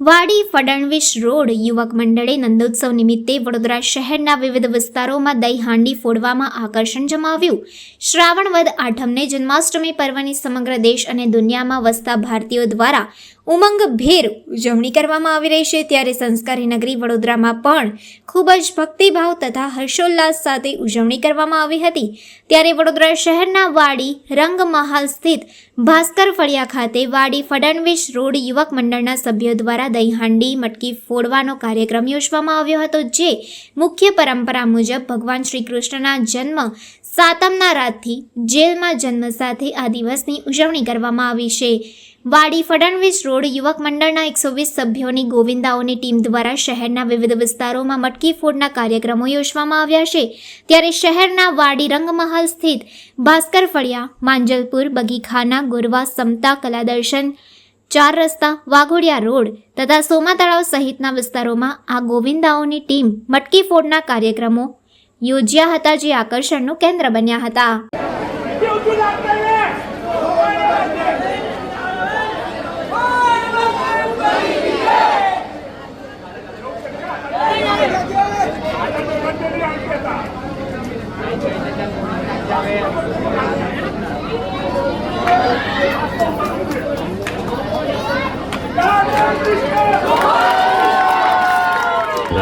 વાડી ફડણવીસ રોડ યુવક મંડળે નંદોત્સવ નિમિત્તે વડોદરા શહેરના વિવિધ વિસ્તારોમાં દહીં હાંડી ફોડવામાં આકર્ષણ જમાવ્યું. શ્રાવણ વદ આઠમને જન્માષ્ટમી પર્વની સમગ્ર દેશ અને દુનિયામાં વસતા ભારતીયો દ્વારા ઉમંગભેર ઉજવણી કરવામાં આવી રહી છે ત્યારે સંસ્કારી નગરી વડોદરામાં પણ ખૂબ જ ભક્તિભાવ તથા હર્ષોલ્લાસ સાથે ઉજવણી કરવામાં આવી હતી. ત્યારે વડોદરા શહેરના વાડી રંગમહાલ સ્થિત ભાસ્કર ફળિયા ખાતે વાડી ફડણવીસ રોડ યુવક મંડળના સભ્યો દ્વારા દહીહાંડી, મટકી ફોડવાનો કાર્યક્રમ યોજવામાં આવ્યો હતો, જે મુખ્ય પરંપરા મુજબ ભગવાન શ્રી કૃષ્ણના જન્મ સાતમના રાતથી જેલમાં જન્મ સાથે આ દિવસની ઉજવણી કરવામાં આવી છે. વાડી ફડણવીસ રોડ યુવક મંડળના એકસો વીસ સભ્યોની ગોવિંદાઓની ટીમ દ્વારા શહેરના વિવિધ વિસ્તારોમાં મટકી ફોડના કાર્યક્રમો યોજવામાં આવ્યા છે. ત્યારે શહેરના વાડી રંગમહાલ સ્થિત ભાસ્કર ફળિયા, માંજલપુર, બગીખાના, ગોરવા, સમતા, કલાદર્શન, ચાર રસ્તા, વાઘોડિયા રોડ તથા સોમા તળાવ સહિતના વિસ્તારોમાં આ ગોવિંદાઓની ટીમ મટકી ફોડના કાર્યક્રમો યોજ્યા હતા જે આકર્ષણનું કેન્દ્ર બન્યા હતા.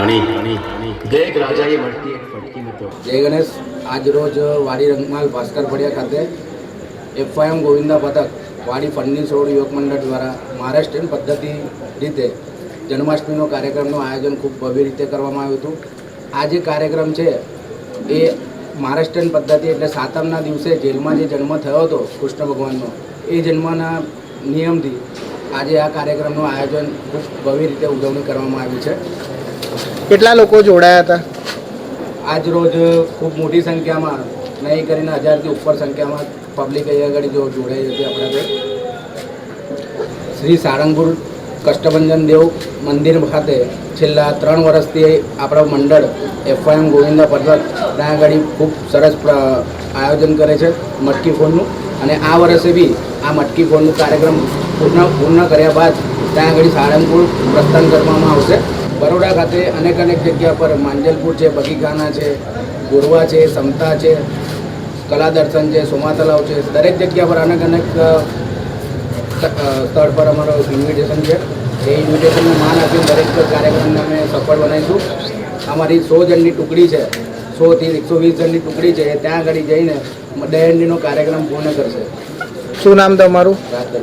રાણી. દરેક રાજાએ મળતી એક ફટકી નતો જય ગણેશ. આજ રોજ વાડી રંગમાલ ભાસ્કર ફળિયા ખાતે એફઆઈએમ ગોવિંદા પથક વાડી ફંડિંગ રોડ યુવક મંડળ દ્વારા મહારાષ્ટ્રીયન પદ્ધતિ રીતે જન્માષ્ટમીનો કાર્યક્રમનું આયોજન ખૂબ ભવ્ય રીતે કરવામાં આવ્યું હતું. આ જે કાર્યક્રમ છે, એ મહારાષ્ટ્રીયન પદ્ધતિ એટલે સાતમના દિવસે જેલમાં જે જન્મ થયો હતો કૃષ્ણ ભગવાનનો, એ જન્મના નિયમથી આજે આ કાર્યક્રમનું આયોજન ખૂબ ભવ્ય રીતે ઉજવણી કરવામાં આવી છે. કેટલા લોકો જોડાયા હતા? આજ રોજ ખૂબ મોટી સંખ્યામાં, નહીં કરીને હજારથી ઉપર સંખ્યામાં પબ્લિક અહીંયા આગળ જો જોડાઈ હતી આપણા શ્રી સારંગપુર કષ્ટભંજન દેવ મંદિર ખાતે છેલ્લા ત્રણ વર્ષથી આપણા મંડળ એફઆઈએમ ગોવિંદા પર્વત ત્યાં આગળ ખૂબ સરસ આયોજન કરે છે મટકી ફોડનું. અને આ વર્ષે બી આ મટકી ફોડનું કાર્યક્રમ પૂર્ણ પૂર્ણ કર્યા બાદ ત્યાં આગળ સારંગપુર પ્રસ્થાન કરવામાં આવશે. બરોડા ખાતે અનેક અનેક જગ્યા પર માંજલપુર છે બગીખાના છે ગોરવા છે સમતા છે કલા દર્શન છે સોમા તલાવ છે દરેક જગ્યા પર અનેક અનેક સ્થળ પર અમારો ઇન્વિટેશન છે. એ ઇન્વિટેશનનું માન આપી દરેક કાર્યક્રમને અમે સફળ બનાવીશું. અમારી સો જણની ટુકડી છે સોથી એકસો વીસ જણની ટુકડી છે એ ત્યાં આગળ જઈને દહેંડીનો કાર્યક્રમ પૂર્ણ કરશે. શું નામ તમારું?